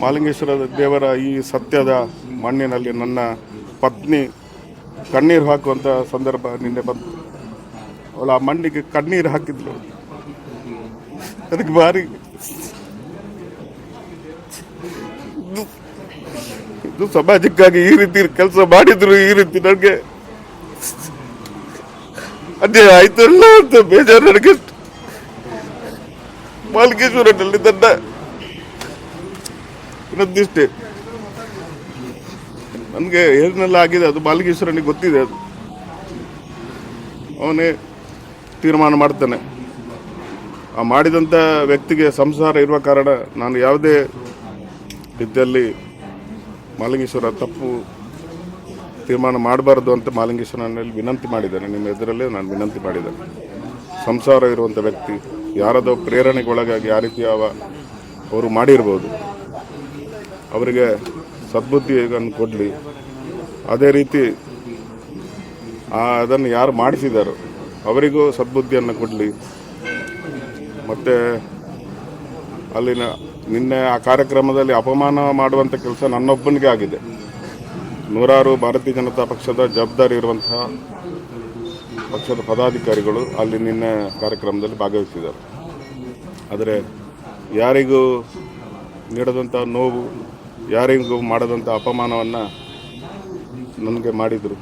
ಮಾಲಿಂಗೇಶ್ವರ ದೇವರ ಈ ಸತ್ಯದ ಮಣ್ಣಿನಲ್ಲಿ ನನ್ನ ಪತ್ನಿ ಕಣ್ಣೀರು ಹಾಕುವಂಥ ಸಂದರ್ಭ ನಿನ್ನೆ ಬಂತು. ಅವಳು ಆ ಮಣ್ಣಿಗೆ ಕಣ್ಣೀರು ಹಾಕಿದ್ಲು. ಅದಕ್ಕೆ ಭಾರಿ ಇದು- ಸಮಾಜಕ್ಕಾಗಿ ಈ ರೀತಿ ಕೆಲಸ ಮಾಡಿದ್ರು ಈ ರೀತಿ ನನಗೆ ಅದೇ ಆಯ್ತಲ್ಲ ಅಂತ ಬೇಜಾರು ನನಗೆ. ಮಾಲಿಕೇಶ್ವರನಲ್ಲಿ ನನ್ನ ಇನ್ನೊಂದಿಷ್ಟೇ ನನಗೆ ಏನೆಲ್ಲ ಆಗಿದೆ, ಅದು ಬಾಲಕೇಶ್ವರನಿಗೆ ಗೊತ್ತಿದೆ ಅದು. ಅವನೇ ತೀರ್ಮಾನ ಮಾಡ್ತಾನೆ. ಆ ಮಾಡಿದಂಥ ವ್ಯಕ್ತಿಗೆ ಸಂಸಾರ ಇರುವ ಕಾರಣ ನಾನು ಯಾವುದೇ ರೀತಿಯಲ್ಲಿ ಮಾಲಿಂಗೇಶ್ವರ ತಪ್ಪು ತೀರ್ಮಾನ ಮಾಡಬಾರ್ದು ಅಂತ ಮಾಲಿಂಗೇಶ್ವರನಲ್ಲಿ ವಿನಂತಿ ಮಾಡಿದ್ದೇನೆ. ನಿಮ್ಮ ಎದುರಲ್ಲೇ ನಾನು ವಿನಂತಿ ಮಾಡಿದ್ದೇನೆ. ಸಂಸಾರ ಇರುವಂಥ ವ್ಯಕ್ತಿ, ಯಾರದೋ ಪ್ರೇರಣೆಗೊಳಗಾಗಿ ಯಾವ ರೀತಿ ಅವ ಅವರು ಮಾಡಿರ್ಬೋದು. ಅವರಿಗೆ ಸದ್ಬುದ್ಧಿಯನ್ನು ಕೊಡಲಿ. ಅದೇ ರೀತಿ ಅದನ್ನು ಯಾರು ಮಾಡಿಸಿದಾರೋ, ಅವರಿಗೂ ಸದ್ಬುದ್ಧಿಯನ್ನು ಕೊಡಲಿ. ಮತ್ತು ಅಲ್ಲಿನ ನಿನ್ನೆ ಆ ಕಾರ್ಯಕ್ರಮದಲ್ಲಿ ಅಪಮಾನ ಮಾಡುವಂಥ ಕೆಲಸ ನನ್ನೊಬ್ಬನಿಗೆ ಆಗಿದೆ. ನೂರಾರು ಭಾರತೀಯ ಜನತಾ ಪಕ್ಷದ ಜವಾಬ್ದಾರಿ ಇರುವಂತಹ ಪಕ್ಷದ ಪದಾಧಿಕಾರಿಗಳು ಅಲ್ಲಿ ನಿನ್ನೆ ಕಾರ್ಯಕ್ರಮದಲ್ಲಿ ಭಾಗವಹಿಸಿದ್ದಾರೆ ಆದರೆ ಯಾರಿಗೂ ನೀಡದಂಥ ನೋವು ಯಾರಿಗೂ ಮಾಡದಂಥ ಅಪಮಾನವನ್ನು ನನಗೆ ಮಾಡಿದರು.